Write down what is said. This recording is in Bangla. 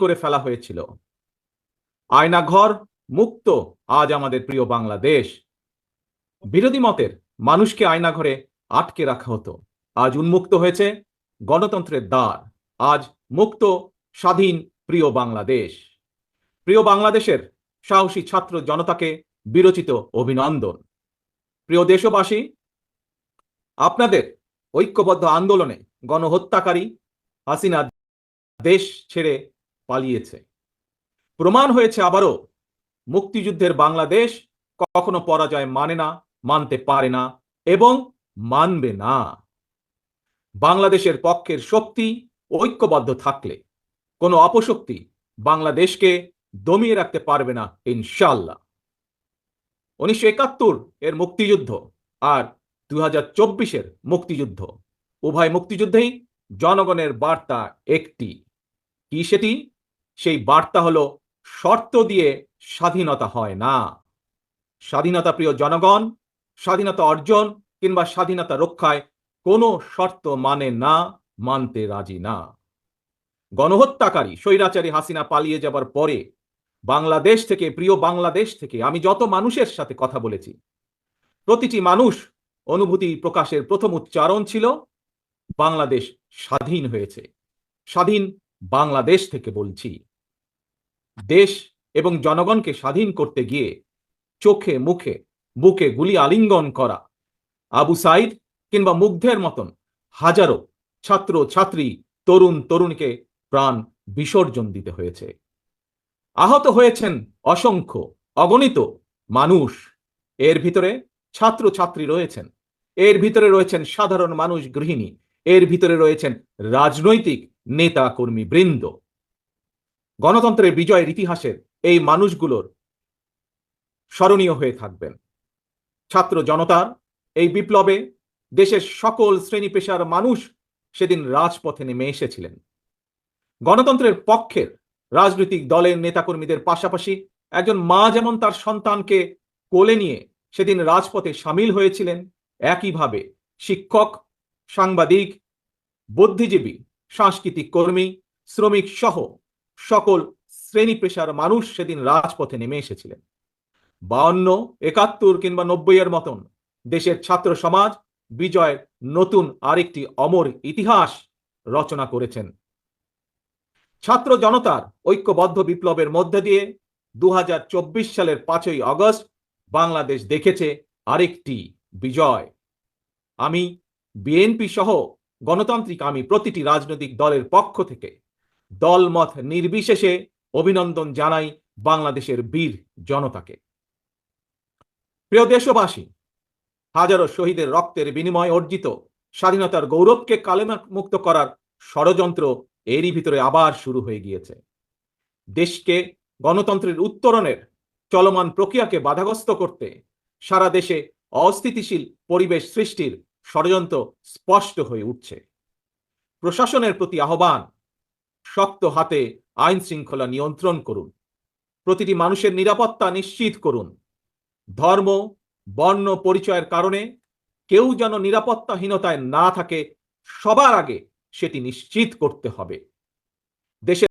করে ফেলা হয়েছিল। আয়নাঘর মুক্ত আজ আমাদের প্রিয় বাংলাদেশ। বিরোধী মতের মানুষকে আয়নাঘরে আটকে রাখা হতো। আজ উন্মুক্ত হয়েছে গণতন্ত্রের দ্বার। আজ মুক্ত, স্বাধীন, প্রিয় বাংলাদেশ। প্রিয় বাংলাদেশের সাহসী ছাত্র জনতাকে বিরচিত অভিনন্দন। প্রিয় দেশবাসী, আপনাদের ঐক্যবদ্ধ আন্দোলনে গণহত্যাকারী হাসিনা দেশ ছেড়ে পালিয়েছে। প্রমাণ হয়েছে আবারও, মুক্তিযুদ্ধের বাংলাদেশ কখনো পরাজয় মানে না, মানতে পারে না এবং মানবে না। বাংলাদেশের পক্ষের শক্তি ঐক্যবদ্ধ থাকলে কোনো অপশক্তি বাংলাদেশকে দমিয়ে রাখতে পারবে না ইনশাল্লাহ উনিশশো একাত্তর এর মুক্তিযুদ্ধ আর দুই হাজার চব্বিশের মুক্তিযুদ্ধ, উভয় মুক্তিযুদ্ধেই জনগণের বার্তা একটি। কি সেটি? সেই বার্তা হলো, শর্ত দিয়ে স্বাধীনতা হয় না। স্বাধীনতা প্রিয় জনগণ, স্বাধীনতা অর্জন কিংবা স্বাধীনতা রক্ষায় কোনো শর্ত মানে না, মানতে রাজি না। গণহত্যাকারী স্বৈরাচারী হাসিনা পালিয়ে যাবার পরে বাংলাদেশ থেকে, প্রিয় বাংলাদেশ থেকে আমি যত মানুষের সাথে কথা বলেছি, প্রতিটি মানুষ অনুভূতি প্রকাশের প্রথম উচ্চারণ ছিল, বাংলাদেশ স্বাধীন হয়েছে। স্বাধীন বাংলাদেশ থেকে বলছি। দেশ এবং জনগণকে স্বাধীন করতে গিয়ে চোখে, মুখে, বুকে গুলি আলিঙ্গন করা। আবু সাইদ কিংবা মুগ্ধের মতন হাজারো ছাত্র, ছাত্রী, তরুণ, তরুণীকে প্রাণ বিসর্জন দিতে হয়েছে। আহত হয়েছেন অসংখ্য, অগণিত মানুষ। এর ভিতরে ছাত্র, ছাত্রী রয়েছেন। এর ভিতরে রয়েছেন সাধারণ মানুষ, গৃহিণী। এর ভিতরে রয়েছেন রাজনৈতিক নেতা কর্মী বৃন্দ। গণতন্ত্রের বিজয়ের ইতিহাসের এই মানুষগুলোর স্মরণীয় হয়ে থাকবেন। ছাত্র জনতার এই বিপ্লবে দেশের সকল শ্রেণি পেশার মানুষ সেদিন রাজপথে নেমে এসেছিলেন। গণতন্ত্রের পক্ষের রাজনৈতিক দলের নেতাকর্মীদের পাশাপাশি একজন মা যেমন তার সন্তানকে কোলে নিয়ে সেদিন রাজপথে সামিল হয়েছিলেন, একইভাবে শিক্ষক সাংবাদিক, বুদ্ধিজীবী, সাংস্কৃতিক কর্মী, শ্রমিক সহ সকল শ্রেণি পেশার মানুষ সেদিন রাজপথে নেমে এসেছিলেন। বাউন্ন, একাত্তর কিংবা নব্বই এর মতন দেশের ছাত্র সমাজ বিজয়ের নতুন আরেকটি অমর ইতিহাস রচনা করেছেন। ছাত্র জনতার ঐক্যবদ্ধ বিপ্লবের মধ্যে দিয়ে দু হাজার চব্বিশ সালের পাঁচই আগস্ট বাংলাদেশ দেখেছে আরেকটি বিজয়। আমি বিএনপি সহ গণতান্ত্রিক আমি প্রতিটি রাজনৈতিক দলের পক্ষ থেকে দলমত নির্বিশেষে অভিনন্দন জানাই বাংলাদেশের বীর জনতাকে। প্রিয় দেশবাসী, হাজারো শহীদের রক্তের বিনিময়ে অর্জিত স্বাধীনতার গৌরবকে কালেমা মুক্ত করার ষড়যন্ত্র এরই ভিতরে আবার শুরু হয়ে গিয়েছে। দেশকে গণতন্ত্রের উত্তরণের চলমান প্রক্রিয়াকে বাধাগ্রস্ত করতে সারা দেশে অস্থিতিশীল পরিবেশ সৃষ্টির ষড়যন্ত্র স্পষ্ট হয়ে উঠছে। প্রশাসনের প্রতি আহ্বান, শক্ত হাতে আইন শৃঙ্খলা নিয়ন্ত্রণ করুন। প্রতিটি মানুষের নিরাপত্তা নিশ্চিত করুন। ধর্ম, বর্ণ, পরিচয়ের কারণে কেউ যেন নিরাপত্তাহীনতায় না থাকে, সবার আগে সেটি নিশ্চিত করতে হবে। দেশের